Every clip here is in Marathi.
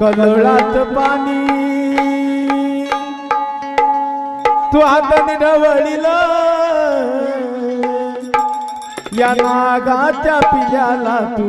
कदळात पाणी. तू हाताने ढवळील या नागाच्या पिल्याला तू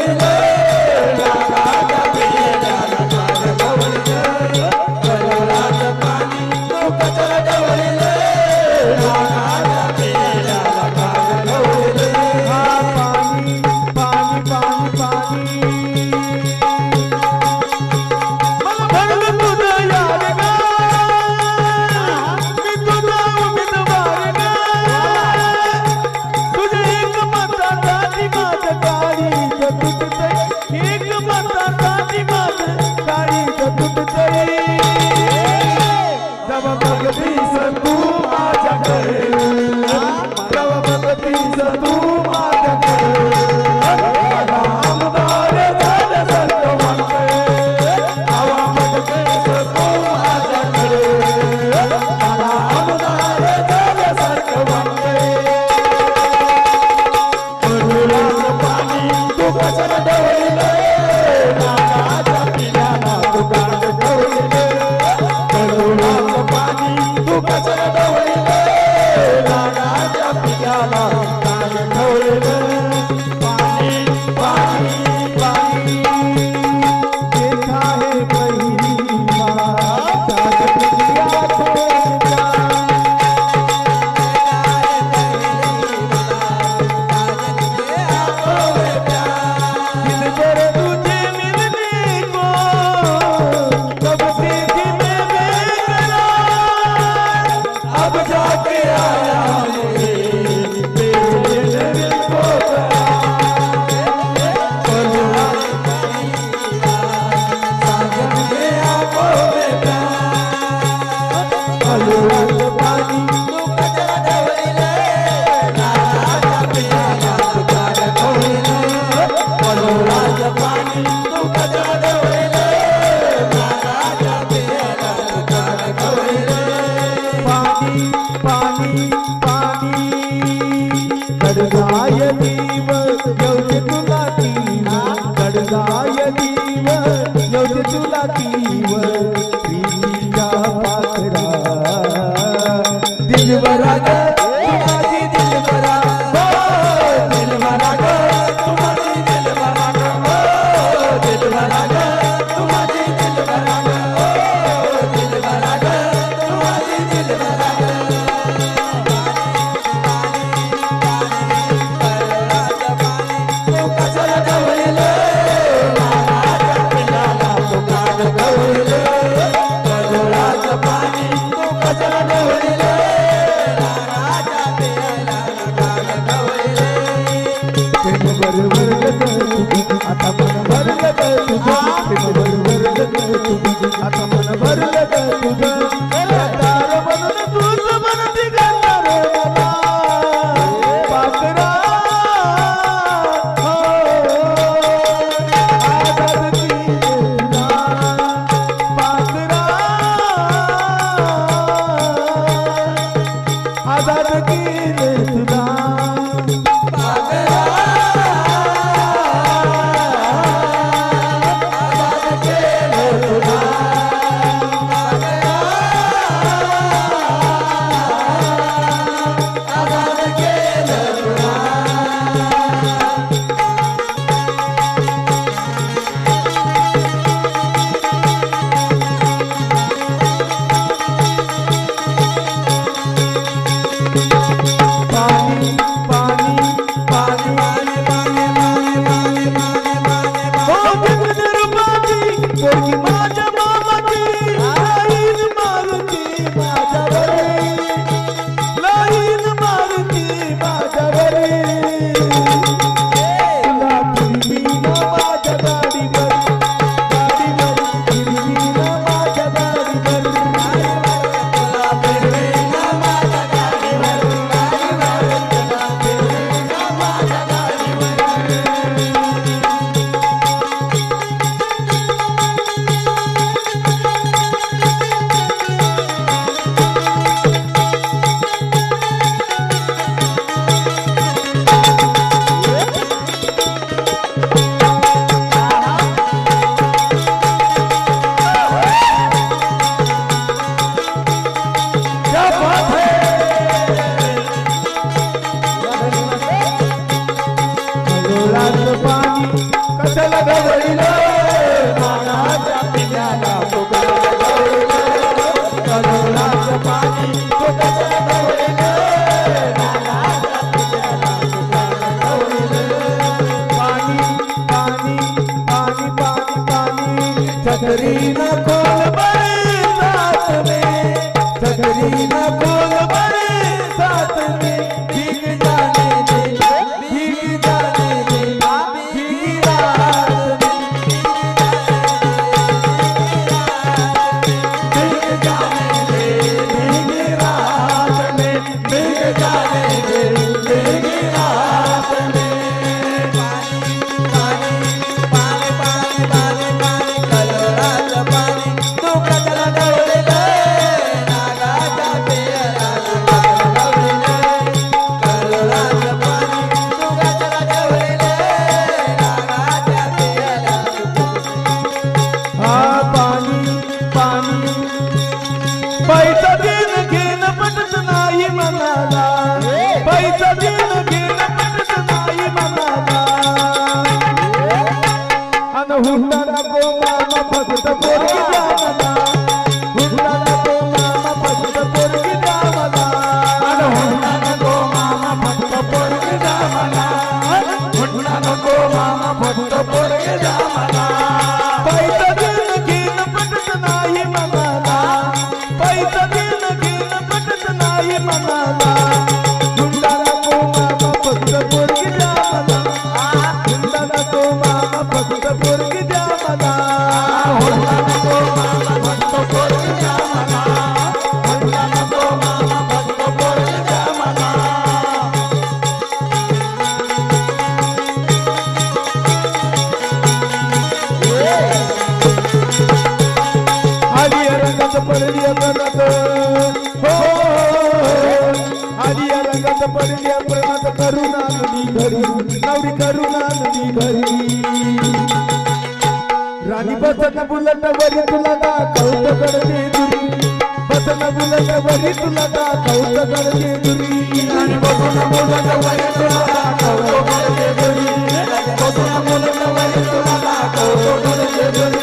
Allah pizza do घरी नवरी करुणा घरी राणी बसन बुलट वरी तुला दाखवतो करते दुरी बसन बुलट वरी तुला दाखवतो करते दुरी राणी बसन बुलट वरी तुला दाखवतो करते दुरी. बसन बुलट वरी तुला दाखवतो करते दुरी.